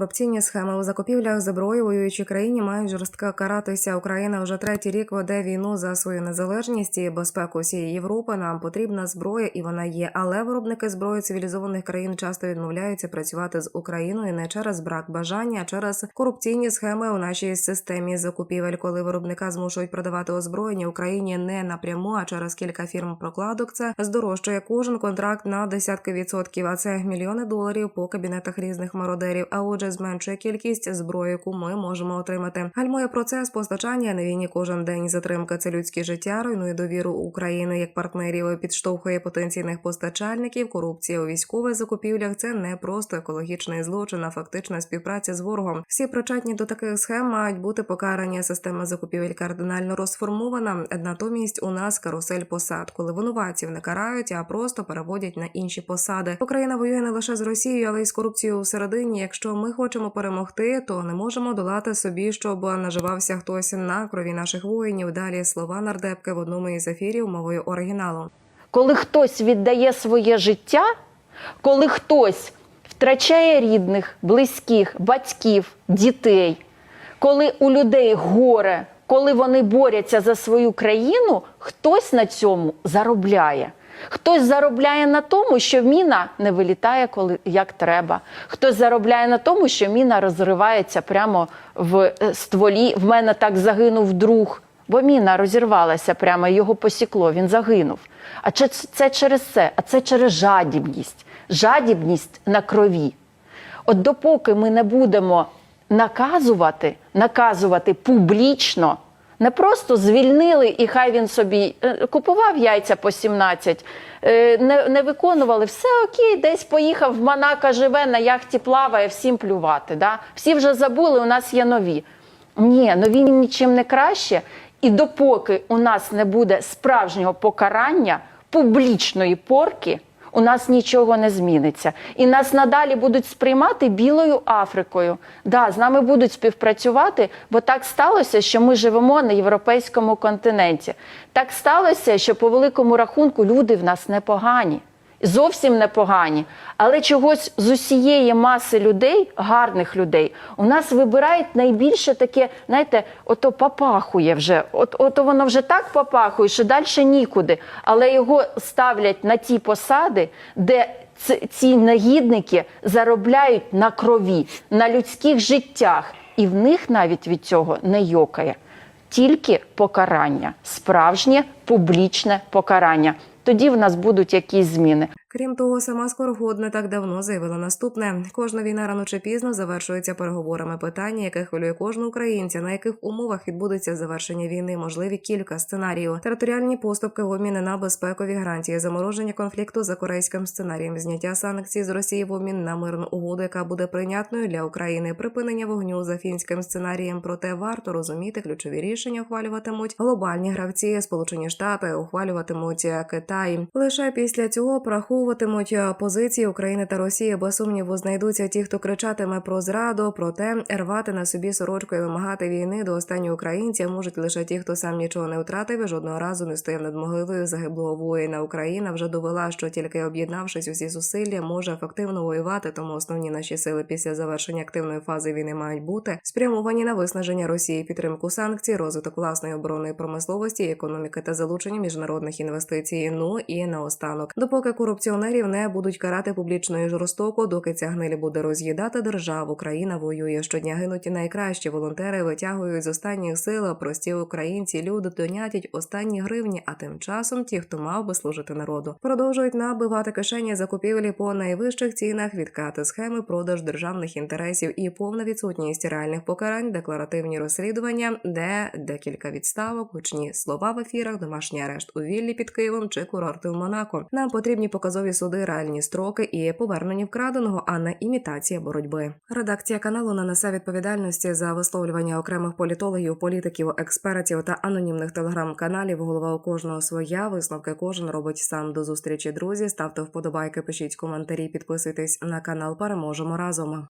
Корупційні схеми у закупівлях зброї воюючій країні мають жорстко каратися. Україна вже третій рік веде війну за свою незалежність і безпеку всієї Європи. Нам потрібна зброя, і вона є. Але виробники зброї цивілізованих країн часто відмовляються працювати з Україною не через брак бажання, а через корупційні схеми у нашій системі закупівель, коли виробника змушують продавати озброєння Україні не напряму, а через кілька фірм прокладок. Це здорожчує кожен контракт на десятки відсотків. А це мільйони доларів по кабінетах різних мародерів. А отже, зменшує кількість зброї, яку ми можемо отримати. Гальмує процес постачання на війні кожен день. Затримка це людське життя, руйнує довіру України як партнерів, підштовхує потенційних постачальників. Корупція у військових закупівлях це не просто екологічний злочин, а фактична співпраця з ворогом. Всі причетні до таких схем мають бути покарані. Система закупівель кардинально розформована. Натомість у нас карусель посад, коли винуватців не карають, а просто переводять на інші посади. Україна воює не лише з Росією, але й з корупцією всередині. Якщо ми хочемо перемогти, то не можемо долати собі, щоб наживався хтось на крові наших воїнів. Далі слова нардепки в одному із ефірів мовою оригіналу. Коли хтось віддає своє життя, коли хтось втрачає рідних, близьких, батьків, дітей, коли у людей горе, коли вони борються за свою країну, хтось на цьому заробляє. Хтось заробляє на тому, що міна не вилітає, коли як треба. Хтось заробляє на тому, що міна розривається прямо в е, стволі. В мене так загинув друг, бо міна розірвалася прямо, його посікло, він загинув. А це, це через це, а це через жадібність, жадібність на крові. От допоки ми не будемо наказувати, наказувати публічно, не просто звільнили, і хай він собі е, купував яйця по 17, е, не, не виконували, все окей, десь поїхав в Монако, живе, на яхті плаває, всім плювати. Да? Всі вже забули, у нас є нові. Ні, нові нічим не краще. І допоки у нас не буде справжнього покарання, публічної порки, у нас нічого не зміниться. І нас надалі будуть сприймати білою Африкою. Да, з нами будуть співпрацювати, бо так сталося, що ми живемо на європейському континенті. Так сталося, що по великому рахунку люди в нас непогані. Зовсім непогані, але чогось з усієї маси людей, гарних людей, у нас вибирають найбільше таке, знаєте, ото попахує вже. От, ото воно вже так попахує, що далі нікуди. Але його ставлять на ті посади, де ці негідники заробляють на крові, на людських життях, і в них навіть від цього не йокає. Тільки покарання, справжнє публічне покарання. Тоді в нас будуть якісь зміни. Крім того, сама Скороход не так давно заявила наступне: кожна війна рано чи пізно завершується переговорами. Питання, яке хвилює кожного українця, на яких умовах відбудеться завершення війни, можливі кілька сценаріїв: територіальні поступки в обмін на безпекові гарантії, замороження конфлікту за корейським сценарієм, зняття санкцій з Росії в обмін на мирну угоду, яка буде прийнятною для України, припинення вогню за фінським сценарієм. Проте варто розуміти, ключові рішення ухвалюватимуть глобальні гравці, Сполучені Штати ухвалюватимуть Китай. Лише після цього праховуватимуть позиції України та Росії, бо сумніву знайдуться ті, хто кричатиме про зраду, проте рвати на собі сорочку і вимагати війни до останнього українця можуть лише ті, хто сам нічого не втратив і жодного разу не стояв над могилою загиблого воїна. Україна вже довела, що тільки об'єднавшись усі зусилля, може ефективно воювати. Тому основні наші сили після завершення активної фази війни мають бути спрямовані на виснаження Росії, підтримку санкцій, розвиток власної оборонної промисловості, економіки та залучення міжнародних інвестицій. Ну і наостанок, допоки корупціонерів не будуть карати публічно і жорстоко, доки ця гниль буде роз'їдати державу. Країна воює щодня гинуть і найкращі волонтери витягують з останніх сил. Прості українці люди донятять останні гривні. А тим часом ті, хто мав би служити народу, продовжують набивати кишені закупівлі по найвищих цінах, відкати схеми, продаж державних інтересів і повна відсутність реальних покарань, декларативні розслідування, де декілька відставок, гучні слова в ефірах, домашній арешт у віллі під Києвом чи курорти в Монако. Нам потрібні показові суди, реальні строки і повернення вкраденого, а не імітація боротьби. Редакція каналу нанесе відповідальності за висловлювання окремих політологів, політиків, експертів та анонімних телеграм-каналів. Голова у кожного своя. Висновки кожен робить сам до зустрічі. Друзі, ставте вподобайки, пишіть коментарі, підписуйтесь на канал. Переможемо разом.